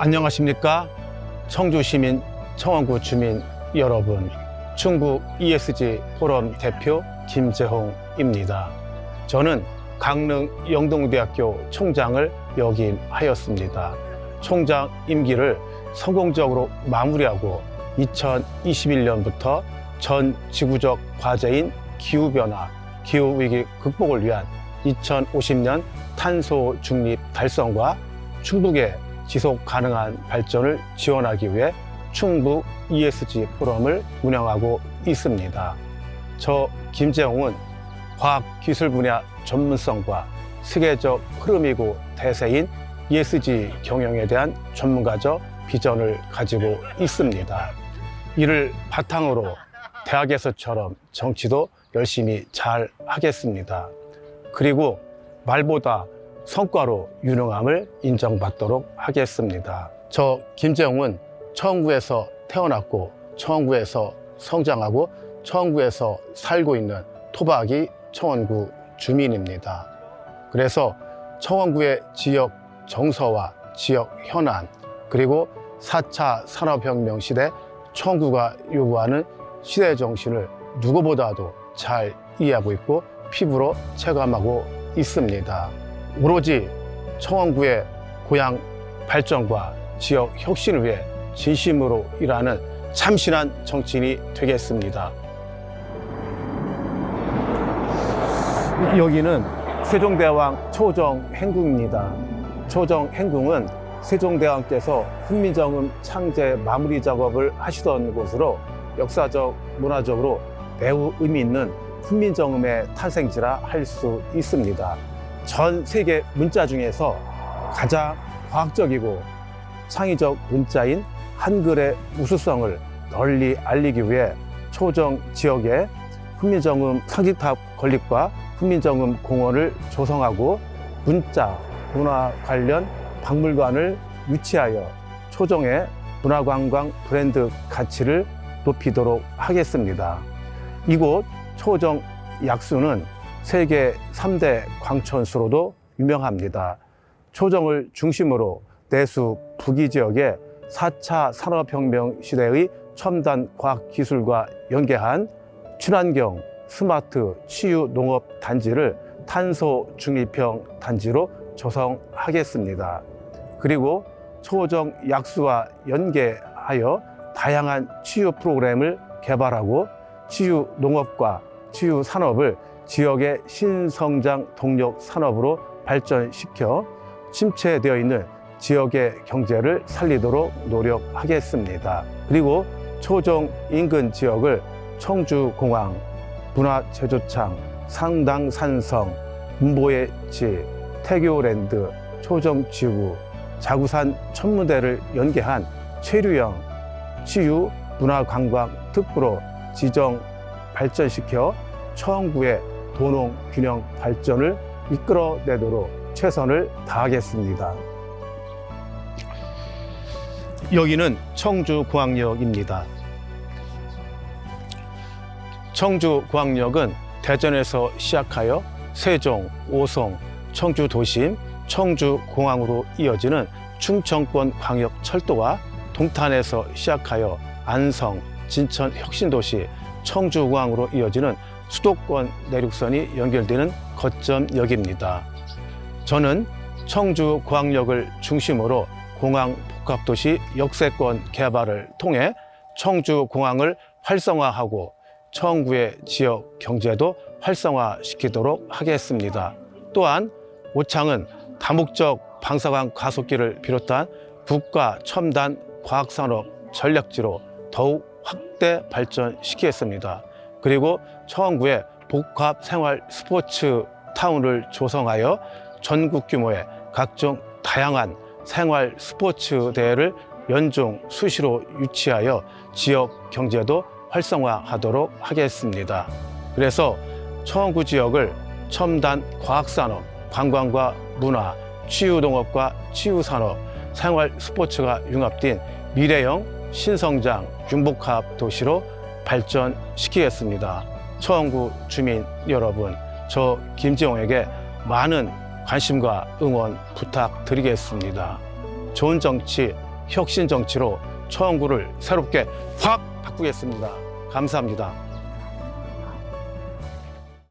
안녕하십니까? 청주 시민, 청원구 주민 여러분. 충북 ESG 포럼 대표 김재홍입니다. 저는 강릉 영동대학교 총장을 역임하였습니다. 총장 임기를 성공적으로 마무리하고 2021년부터 전 지구적 과제인 기후변화, 기후위기 극복을 위한 2050년 탄소 중립 달성과 충북의 지속 가능한 발전을 지원하기 위해 충북 ESG 포럼을 운영하고 있습니다. 저 김재홍은 과학 기술 분야 전문성과 세계적 흐름이고 대세인 ESG 경영에 대한 전문가적 비전을 가지고 있습니다. 이를 바탕으로 대학에서처럼 정치도 열심히 잘 하겠습니다. 그리고 말보다 성과로 유능함을 인정받도록 하겠습니다. 저 김재홍은 청구에서 태어났고 청구에서 성장하고 청구에서 살고 있는 토박이 청원구 주민입니다. 그래서 청원구의 지역 정서와 지역 현안 그리고 4차 산업혁명 시대 청구가 요구하는 시대 정신을 누구보다도 잘 이해하고 있고 피부로 체감하고 있습니다. 오로지 청원구의 고향 발전과 지역 혁신을 위해 진심으로 일하는 참신한 정치인이 되겠습니다. 여기는 세종대왕 초정 행궁입니다. 초정 행궁은 세종대왕께서 훈민정음 창제 마무리 작업을 하시던 곳으로 역사적, 문화적으로 매우 의미 있는 훈민정음의 탄생지라 할 수 있습니다. 전 세계 문자 중에서 가장 과학적이고 창의적 문자인 한글의 우수성을 널리 알리기 위해 초정 지역에 훈민정음 상징탑 건립과 훈민정음 공원을 조성하고 문자, 문화 관련 박물관을 유치하여 초정의 문화관광 브랜드 가치를 높이도록 하겠습니다. 이곳 초정 약수는 세계 3대 광천수로도 유명합니다. 초정을 중심으로 내수 북이 지역에 4차 산업혁명 시대의 첨단 과학기술과 연계한 친환경 스마트 치유 농업 단지를 탄소 중립형 단지로 조성하겠습니다. 그리고 초정 약수와 연계하여 다양한 치유 프로그램을 개발하고 치유 농업과 치유 산업을 지역의 신성장 동력 산업으로 발전시켜 침체되어 있는 지역의 경제를 살리도록 노력하겠습니다. 그리고 초정 인근 지역을 청주공항, 문화제조창, 상당산성, 문보예지, 태교랜드, 초정지구, 자구산 천무대를 연계한 체류형 치유 문화관광 특구로 지정 발전시켜 청구의 도농 균형 발전을 이끌어내도록 최선을 다하겠습니다. 여기는 청주공항역입니다. 청주공항역은 대전에서 시작하여 세종, 오송, 청주 도심, 청주 공항으로 이어지는 충청권 광역 철도와 동탄에서 시작하여 안성, 진천 혁신도시, 청주공항으로 이어지는 수도권 내륙선이 연결되는 거점역입니다. 저는 청주공항역을 중심으로 공항 복합도시 역세권 개발을 통해 청주공항을 활성화하고 청구의 지역 경제도 활성화시키도록 하겠습니다. 또한 오창은 다목적 방사광 가속기를 비롯한 국가 첨단 과학산업 전략지로 더욱 확대 발전시키겠습니다. 그리고 청구의 복합 생활 스포츠 타운을 조성하여 전국 규모의 각종 다양한 생활 스포츠 대회를 연중 수시로 유치하여 지역 경제도 활성화하도록 하겠습니다. 그래서 청원구 지역을 첨단 과학산업, 관광과 문화, 치유농업과 치유산업, 생활 스포츠가 융합된 미래형 신성장 융복합 도시로 발전시키겠습니다. 청원구 주민 여러분, 저 김지용에게 많은 관심과 응원 부탁드리겠습니다. 좋은 정치, 혁신 정치로 청구를 새롭게 확 바꾸겠습니다. 감사합니다.